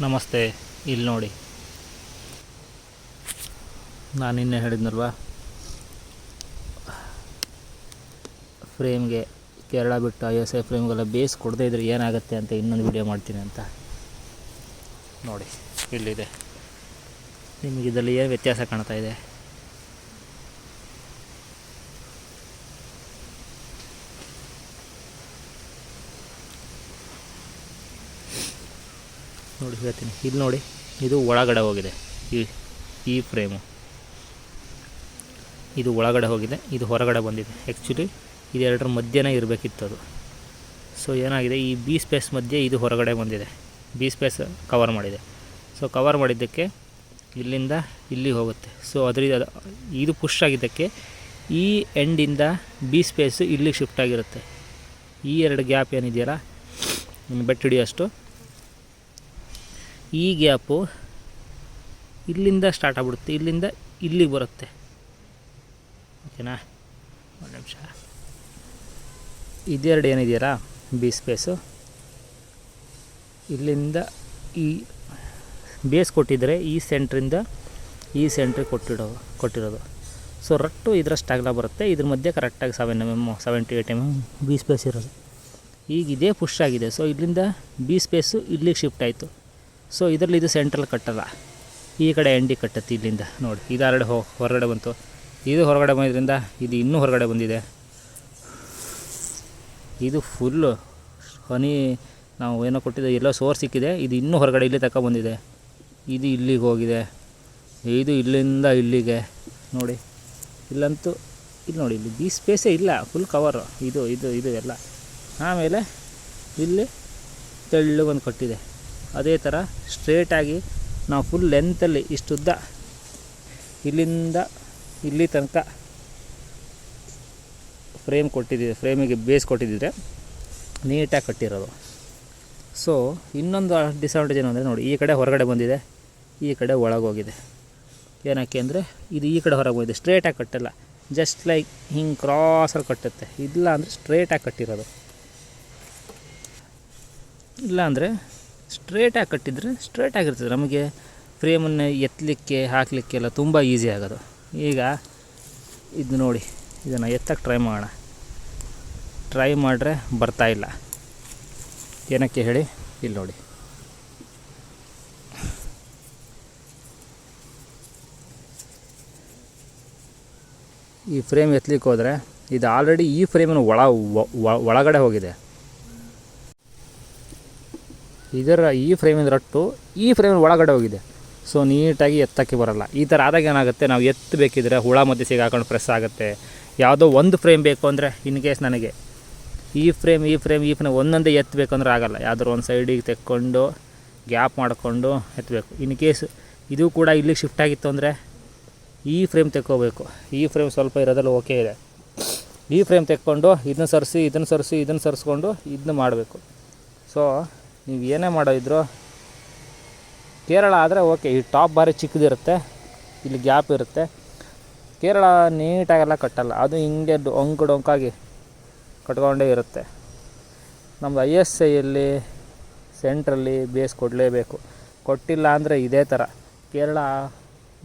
ನಮಸ್ತೆ ಇಲ್ಲಿ ನೋಡಿ. ನಾನು ನಿನ್ನೆ ಹೇಳಿದ್ನಲ್ವ? ಫ್ರೇಮ್ಗೆ ಕೇರಳ ಬಿಟ್ಟು ಐ ಎಸ್ ಐ ಫ್ರೇಮ್ಗೆಲ್ಲ ಬೇಸ್ ಕೊಡದೇ ಇದ್ರೆ ಏನಾಗುತ್ತೆ ಅಂತ ಇನ್ನೊಂದು ವಿಡಿಯೋ ಮಾಡ್ತೀನಿ ಅಂತ. ನೋಡಿ, ಇಲ್ಲಿದೆ. ನಿಮಗೆ ಇದರಲ್ಲಿ ಏನು ವ್ಯತ್ಯಾಸ ಕಾಣ್ತಾ ಇದೆ? ನೋಡಿ ಹೇಳ್ತೀನಿ. ಇಲ್ಲಿ ನೋಡಿ, ಇದು ಒಳಗಡೆ ಹೋಗಿದೆ. ಈ ಈ ಫ್ರೇಮು ಇದು ಒಳಗಡೆ ಹೋಗಿದೆ. ಇದು ಹೊರಗಡೆ ಬಂದಿದೆ. ಆ್ಯಕ್ಚುಲಿ ಇದೆರಡರ ಮಧ್ಯನೇ ಇರಬೇಕಿತ್ತು ಅದು. ಸೊ ಏನಾಗಿದೆ? ಈ ಬಿ ಸ್ಪೇಸ್ ಮಧ್ಯೆ ಇದು ಹೊರಗಡೆ ಬಂದಿದೆ. ಬಿ ಸ್ಪೇಸ್ ಕವರ್ ಮಾಡಿದೆ. ಸೊ ಕವರ್ ಮಾಡಿದ್ದಕ್ಕೆ ಇಲ್ಲಿಂದ ಇಲ್ಲಿ ಹೋಗುತ್ತೆ. ಸೊ ಅದರಿಂದ ಇದು ಪುಷ್ ಆಗಿದ್ದಕ್ಕೆ ಈ ಎಂಡಿಂದ ಬಿ ಸ್ಪೇಸು ಇಲ್ಲಿಗೆ ಶಿಫ್ಟ್ ಆಗಿರುತ್ತೆ. ಈ ಎರಡು ಗ್ಯಾಪ್ ಏನಿದೆಯಲ್ಲ? ಬೆಟ್ಟು ಹಿಡಿಯೋಷ್ಟು ಈ ಗ್ಯಾಪು ಇಲ್ಲಿಂದ ಸ್ಟಾರ್ಟ್ ಆಗ್ಬಿಡುತ್ತೆ, ಇಲ್ಲಿಂದ ಇಲ್ಲಿಗೆ ಬರುತ್ತೆ. ಓಕೆನಾ? ಒಂದು ನಿಮಿಷ. ಇದೆರಡು ಏನಿದೆಯಲ್ಲ ಬಿ ಸ್ಪೇಸು ಇಲ್ಲಿಂದ ಈ ಬೇಸ್ ಕೊಟ್ಟಿದ್ದರೆ ಈ ಸೆಂಟ್ರಿಂದ ಈ ಸೆಂಟ್ರಿ ಕೊಟ್ಟಿಡೋ, ಕೊಟ್ಟಿರೋದು. ಸೊ ರಟ್ಟು ಇದರಷ್ಟು ಅಗಲ ಬರುತ್ತೆ, ಇದ್ರ ಮಧ್ಯೆ ಕರೆಕ್ಟಾಗಿ seven M M seven to eight M M B space ಇರೋದು. ಈಗ ಇದೇ ಪುಷ್ ಆಗಿದೆ. ಸೊ ಇಲ್ಲಿಂದ ಬಿ ಸ್ಪೇಸು ಇಲ್ಲಿಗೆ ಶಿಫ್ಟ್ ಆಯಿತು. ಸೊ ಇದರಲ್ಲಿ ಇದು ಸೆಂಟ್ರಲ್ ಕಟ್ಟಲ್ಲ ಈ ಕಡೆ ಎಂಡಿ ಕಟ್ಟತ್ತೆ ಇಲ್ಲಿಂದ ನೋಡಿ. ಇದು ಹೊರಗಡೆ ಬಂತು. ಇದು ಹೊರಗಡೆ ಬಂದಿದ್ದರಿಂದ ಇದು ಇನ್ನೂ ಹೊರಗಡೆ ಬಂದಿದೆ. ಇದು ಫುಲ್ಲು ಹನಿ ನಾವು ಏನೋ ಕೊಟ್ಟಿದ್ದೆ, ಎಲ್ಲೋ ಸೋರ್ ಸಿಕ್ಕಿದೆ. ಇದು ಇನ್ನೂ ಹೊರಗಡೆ ಇಲ್ಲಿ ತಕ್ಕ ಬಂದಿದೆ. ಇದು ಇಲ್ಲಿಗೆ ಹೋಗಿದೆ. ಇದು ಇಲ್ಲಿಂದ ಇಲ್ಲಿಗೆ ನೋಡಿ. ಇಲ್ಲಂತೂ, ಇಲ್ಲಿ ನೋಡಿ, ಇಲ್ಲಿ ಈ ಸ್ಪೇಸೇ ಇಲ್ಲ. ಫುಲ್ ಕವರು ಇದು ಇದು ಇದು ಎಲ್ಲ. ಆಮೇಲೆ ಇಲ್ಲಿ ತೆಳ್ಳಗೊಂದು ಕಟ್ಟಿದೆ. ಅದೇ ಥರ ಸ್ಟ್ರೇಟಾಗಿ ನಾವು ಫುಲ್ ಲೆಂತಲ್ಲಿ ಇಷ್ಟುದ್ದ ಇಲ್ಲಿಂದ ಇಲ್ಲಿ ತನಕ ಫ್ರೇಮ್ ಕೊಟ್ಟಿದ್ದೀವಿ ಫ್ರೇಮಿಗೆ ಬೇಸ್ ಕೊಟ್ಟಿದ್ದಿದ್ರೆ ನೀಟಾಗಿ ಕಟ್ಟಿರೋದು. ಸೊ ಇನ್ನೊಂದು ಡಿಸಡ್ವಾಂಟೇಜ್ ಏನು ಅಂದರೆ ನೋಡಿ, ಈ ಕಡೆ ಹೊರಗಡೆ ಬಂದಿದೆ, ಈ ಕಡೆ ಒಳಗೋಗಿದೆ ಏನಕ್ಕೆ ಅಂದರೆ, ಇದು ಈ ಕಡೆ ಹೊರಗೆ ಹೋಗಿದೆ ಸ್ಟ್ರೇಟಾಗಿ ಕಟ್ಟಲ್ಲ. ಜಸ್ಟ್ ಲೈಕ್ ಹಿಂಗೆ ಕ್ರಾಸಲ್ಲಿ ಕಟ್ಟುತ್ತೆ. ಇಲ್ಲ ಅಂದರೆ ಸ್ಟ್ರೇಟಾಗಿ ಕಟ್ಟಿರೋದು. ಇಲ್ಲ ಅಂದರೆ ಸ್ಟ್ರೇಟಾಗಿ ಕಟ್ಟಿದರೆ ಸ್ಟ್ರೇಟಾಗಿರ್ತದೆ ನಮಗೆ ಫ್ರೇಮನ್ನು ಎತ್ತಲಿಕ್ಕೆ ಹಾಕಲಿಕ್ಕೆಲ್ಲ ತುಂಬ ಈಸಿ ಆಗೋದು. ಈಗ ಇದು ನೋಡಿ, ಇದನ್ನು ಎತ್ತಕ್ಕೆ ಟ್ರೈ ಮಾಡೋಣ. ಟ್ರೈ ಮಾಡಿದ್ರೆ ಬರ್ತಾಯಿಲ್ಲ ಏನಕ್ಕೆ ಹೇಳಿ? ಇಲ್ಲಿ ನೋಡಿ. ಈ ಫ್ರೇಮ್ ಎತ್ತಲಿಕ್ಕೆ ಹೋದರೆ ಇದು ಆಲ್ರೆಡಿ ಈ ಫ್ರೇಮನ್ನು ಒಳ ಒಳಗಡೆ ಹೋಗಿದೆ. ಇದರ ಈ ಫ್ರೇಮಿನ ರಟ್ಟು, ಈ ಫ್ರೇಮಿನ ಒಳಗಡೆ ಹೋಗಿದೆ. ಸೊ ನೀಟಾಗಿ ಎತ್ತಕ್ಕೆ ಬರೋಲ್ಲ. ಈ ಥರ ಆದಾಗ ಏನಾಗುತ್ತೆ? ನಾವು ಎತ್ತಬೇಕಿದ್ರೆ ಹುಳ ಮಧ್ಯೆ ಸಿಗಾಕೊಂಡು ಪ್ರೆಸ್ ಆಗುತ್ತೆ. ಯಾವುದೋ ಒಂದು ಫ್ರೇಮ್ ಬೇಕು ಅಂದರೆ ಇನ್ ಕೇಸ್ ನನಗೆ ಈ ಫ್ರೇಮ್ ಈ ಫ್ರೇಮ್ ಈ ಫ್ರೇಮ್ ಒಂದೊಂದೇ ಎತ್ತಬೇಕು ಅಂದರೆ ಆಗಲ್ಲ. ಯಾವ್ದಾದ್ರು ಒಂದು ಸೈಡಿಗೆ ತೆಕ್ಕೊಂಡು ಗ್ಯಾಪ್ ಮಾಡಿಕೊಂಡು ಎತ್ತಬೇಕು. ಇನ್ ಕೇಸ್ ಇದು ಕೂಡ ಇಲ್ಲಿಗೆ ಶಿಫ್ಟ್ ಆಗಿತ್ತು ಅಂದರೆ, ಈ ಫ್ರೇಮ್ ತೆಕ್ಕೋಬೇಕು. ಈ ಫ್ರೇಮ್ ಸ್ವಲ್ಪ ಇರೋದ್ರಲ್ಲಿ ಓಕೆ ಇದೆ. ಈ ಫ್ರೇಮ್ ತೆಕ್ಕೊಂಡು, ಇದನ್ನ ಸರಿಸಿ, ಇದನ್ನು ಸರಿಸಿ, ಇದನ್ನು ಸರಿಸ್ಕೊಂಡು, ಇದನ್ನ ಮಾಡಬೇಕು. ಸೊ ನೀವು ಏನೇ ಮಾಡೋದಿದ್ರು. ಕೇರಳ ಆದರೆ ಓಕೆ ಈ ಟಾಪ್ ಭಾರಿ ಚಿಕ್ಕದಿರುತ್ತೆ, ಇಲ್ಲಿ ಗ್ಯಾಪ್ ಇರುತ್ತೆ. ಕೇರಳ ನೀಟಾಗೆಲ್ಲ ಕಟ್ಟಲ್ಲ, ಅದು ಹಿಂಗೆ ಡೊಂಕು ಡೊಂಕಾಗಿ ಕಟ್ಕೊಂಡೇ ಇರುತ್ತೆ. ನಮ್ಮದು ಐ ಎಸ್ ಐಯಲ್ಲಿ ಸೆಂಟ್ರಲ್ಲಿ ಬೇಸ್ ಕೊಡಲೇಬೇಕು. ಕೊಟ್ಟಿಲ್ಲ ಅಂದರೆ ಇದೇ ಥರ ಕೇರಳ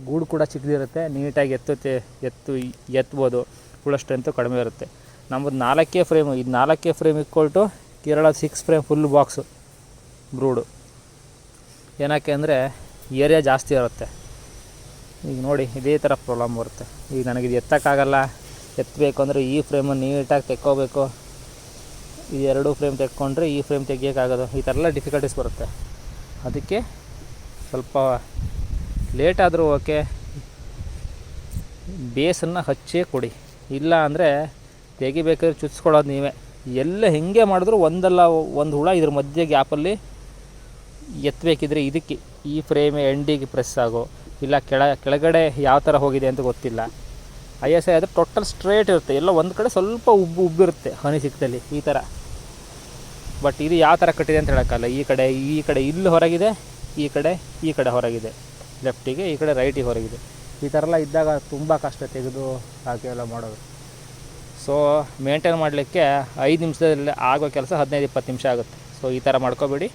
ಗೂಡು ಕೂಡ ಚಿಕ್ಕದಿರುತ್ತೆ, ನೀಟಾಗಿ ಎತ್ತುತ್ತೆ ಎತ್ತು ಎತ್ಬೋದು. ಫುಲ್ ಸ್ಟ್ರೆಂತು ಕಡಿಮೆ ಇರುತ್ತೆ. ನಮ್ಮದು ನಾಲ್ಕೇ ಫ್ರೇಮು ಇದು ನಾಲ್ಕೇ frame ಇಕ್ಕೊಳ್ಟು Kerala six frame full box brood. ಏನಕ್ಕೆ ಅಂದರೆ ಏರಿಯಾ ಜಾಸ್ತಿ ಇರುತ್ತೆ. ಈಗ ನೋಡಿ, ಇದೇ ಥರ ಪ್ರಾಬ್ಲಮ್ ಬರುತ್ತೆ. ಈಗ ನನಗೆ ಇದು ಎತ್ತಕ್ಕಾಗಲ್ಲ. ಎತ್ತಬೇಕು ಅಂದರೆ ಈ ಫ್ರೇಮನ್ನು ನೀಟಾಗಿ ತೆಕ್ಕೋಬೇಕು. ಈ ಎರಡು ಫ್ರೇಮ್ ತೆಕ್ಕೊಂಡ್ರೆ ಈ ಫ್ರೇಮ್ ತೆಗಿಯೋಕ್ಕಾಗೋದು. ಈ ಥರ ಎಲ್ಲ ಡಿಫಿಕಲ್ಟೀಸ್ ಬರುತ್ತೆ. ಅದಕ್ಕೆ ಸ್ವಲ್ಪ ಲೇಟ್ ಆದರೂ ಓಕೆ ಬೇಸನ್ನು ಹಚ್ಚೇ ಕೊಡಿ. ಇಲ್ಲ ಅಂದರೆ ತೆಗಿಬೇಕಾದ್ರೆ ಚುಚ್ಕೊಳ್ಳೋದು ನೀವೇ. ಎಲ್ಲ ಹೆಂಗೆ ಮಾಡಿದ್ರು ಒಂದಲ್ಲ, ಒಂದು ಹುಳ ಇದ್ರ ಮಧ್ಯೆ ಗ್ಯಾಪಲ್ಲಿ ಎತ್ತಬೇಕಿದ್ರೆ ಇದಕ್ಕೆ ಈ ಫ್ರೇಮ್ ಎಂಡಿಗೆ ಪ್ರೆಸ್ ಆಗೋ, ಇಲ್ಲ ಕೆಳ, ಕೆಳಗಡೆ ಯಾವ ಥರ ಹೋಗಿದೆ ಅಂತ ಗೊತ್ತಿಲ್ಲ. ಐ ಎಸ್ ಐ ಆದರೆ ಟೋಟಲ್ ಸ್ಟ್ರೇಟ್ ಇರುತ್ತೆ. ಎಲ್ಲ ಒಂದು ಕಡೆ ಸ್ವಲ್ಪ ಉಬ್ಬು, ಉಬ್ಬಿರುತ್ತೆ ಹನಿ ಸಿಕ್ಕದಲ್ಲಿ ಈ ಥರ ಬಟ್ ಇದು ಯಾವ ಥರ ಕಟ್ಟಿದೆ ಅಂತ ಹೇಳೋಕ್ಕಲ್ಲ ಈ ಕಡೆ ಈ ಕಡೆ ಇಲ್ಲಿ ಹೊರಗಿದೆ, ಈ ಕಡೆ ಈ ಕಡೆ ಹೊರಗಿದೆ. ಲೆಫ್ಟಿಗೆ ಈ ಕಡೆ ರೈಟಿಗೆ ಹೊರಗಿದೆ. ಈ ಥರ ಎಲ್ಲ ಇದ್ದಾಗ ತುಂಬ ಕಷ್ಟ ತೆಗೆದು ಹಾಕಿ ಎಲ್ಲ ಮಾಡೋದು. ಸೊ ಮೇಂಟೈನ್ ಮಾಡಲಿಕ್ಕೆ ಐದು ನಿಮಿಷದಲ್ಲಿ ಆಗೋ ಕೆಲಸ ಹದಿನೈದು, ಇಪ್ಪತ್ತು ನಿಮಿಷ ಆಗುತ್ತೆ. ಸೊ ಈ ಥರ ಮಾಡ್ಕೋಬೇಡಿ.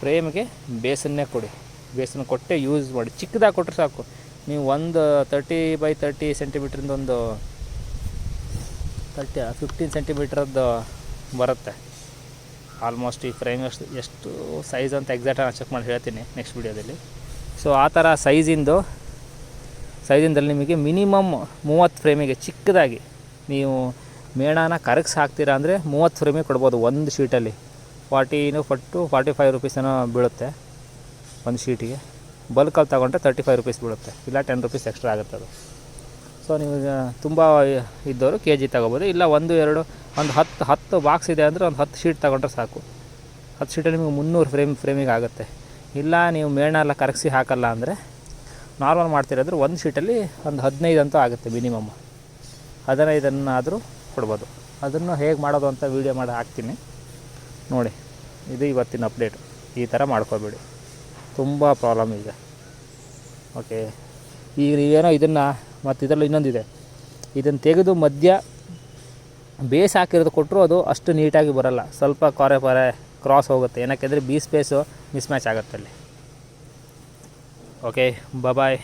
ಫ್ರೇಮ್ಗೆ ಬೇಸನ್ನೇ ಕೊಡಿ. ಬೇಸನ್ ಕೊಟ್ಟೆ ಯೂಸ್ ಮಾಡಿ. ಚಿಕ್ಕದಾಗಿ ಕೊಟ್ಟರೆ ಸಾಕು. ನೀವು ಒಂದು ತರ್ಟಿ ಬೈ ತರ್ಟಿ ಸೆಂಟಿಮೀಟ್ರಿಂದ ಒಂದು ತರ್ಟಿ ಫಿಫ್ಟೀನ್ ಸೆಂಟಿಮೀಟ್ರದ್ದು ಬರುತ್ತೆ. ಆಲ್ಮೋಸ್ಟ್ ಈ ಫ್ರೇಮ್ ಎಷ್ಟು ಎಷ್ಟು ಸೈಜ್ ಅಂತ ಎಕ್ಸಾಕ್ಟ್ ನಾನು ಚೆಕ್ ಮಾಡಿ ಹೇಳ್ತೀನಿ ನೆಕ್ಸ್ಟ್ ವೀಡಿಯೋದಲ್ಲಿ ಸೊ ಆ ಥರ ಸೈಜಿಂದು ಸೈಜಿಂದಲ್ಲಿ ನಿಮಗೆ ಮಿನಿಮಮ್ ಮೂವತ್ತು ಫ್ರೇಮಿಗೆ ಚಿಕ್ಕದಾಗಿ ನೀವು ಮೇಣನ ಕರಗಿಸಿ ಹಾಕ್ತೀರಾ ಅಂದರೆ ಮೂವತ್ತು ಫ್ರೇಮಿಗೆ ಕೊಡ್ಬೋದು ಒಂದು ಶೀಟಲ್ಲಿ ಫಾರ್ಟಿನು ಫಟ್ಟು ಫಾರ್ಟಿ ಫೈವ್ ರುಪೀಸ್ ಏನೋ ಬೀಳುತ್ತೆ ಒಂದು ಶೀಟಿಗೆ. ಬಲ್ಕಲ್ಲಿ ತಗೊಂಡ್ರೆ ತರ್ಟಿ ಫೈವ್ ರುಪೀಸ್ ಬೀಳುತ್ತೆ, ಇಲ್ಲ ಟೆನ್ ರುಪೀಸ್ ಎಕ್ಸ್ಟ್ರಾ ಆಗುತ್ತೆ ಅದು. ಸೊ ನೀವು ತುಂಬ ಇದ್ದವರು ಕೆ ಜಿ ತೊಗೋಬೋದು. ಇಲ್ಲ ಒಂದು, ಎರಡು, ಒಂದು ಹತ್ತು ಹತ್ತು ಬಾಕ್ಸ್ ಇದೆ ಅಂದರೆ ಒಂದು ಹತ್ತು ಶೀಟ್ ತೊಗೊಂಡ್ರೆ ಸಾಕು. ಹತ್ತು ಶೀಟಲ್ಲಿ ನಿಮಗೆ ಮುನ್ನೂರು ಫ್ರೇಮ್ ಫ್ರೇಮಿಗೆ ಆಗುತ್ತೆ. ಇಲ್ಲ ನೀವು ಮೇಣ ಎಲ್ಲ ಕರಗಿಸಿ ಹಾಕಲ್ಲ ಅಂದರೆ ನಾರ್ಮಲ್ ಮಾಡ್ತಿರೋದ್ರೆ ಒಂದು ಶೀಟಲ್ಲಿ ಒಂದು ಹದಿನೈದು ಅಂತೂ ಆಗುತ್ತೆ ಮಿನಿಮಮ್ ಹದಿನೈದನ್ನಾದರೂ ಕೊಡ್ಬೋದು. ಅದನ್ನು ಹೇಗೆ ಮಾಡೋದು ಅಂತ ವೀಡಿಯೋ ಮಾಡಿ ಹಾಕ್ತೀನಿ. ನೋಡಿ, ಇದು ಇವತ್ತಿನ ಅಪ್ಡೇಟ್ ಈ ಥರ ಮಾಡ್ಕೋಬೇಡಿ. ತುಂಬ ಪ್ರಾಬ್ಲಮ್ ಇದೆ ಓಕೆ ಈಗ ಏನೋ ಇದನ್ನು ಮತ್ತು ಇದರಲ್ಲಿ ಇನ್ನೊಂದಿದೆ. ಇದನ್ನು ತೆಗೆದು ಮಧ್ಯ ಬೇಸ್ ಹಾಕಿರೋದು ಕೊಟ್ಟರು ಅದು ಅಷ್ಟು ನೀಟಾಗಿ ಬರೋಲ್ಲ. ಸ್ವಲ್ಪ ಕೊರೆ ಕೊರೆ ಕ್ರಾಸ್ ಹೋಗುತ್ತೆ. ಏನಕ್ಕೆಂದರೆ ಬಿ ಸ್ಪೇಸು ಮಿಸ್ ಮ್ಯಾಚ್ ಆಗುತ್ತೆ ಅಲ್ಲಿ. Okay bye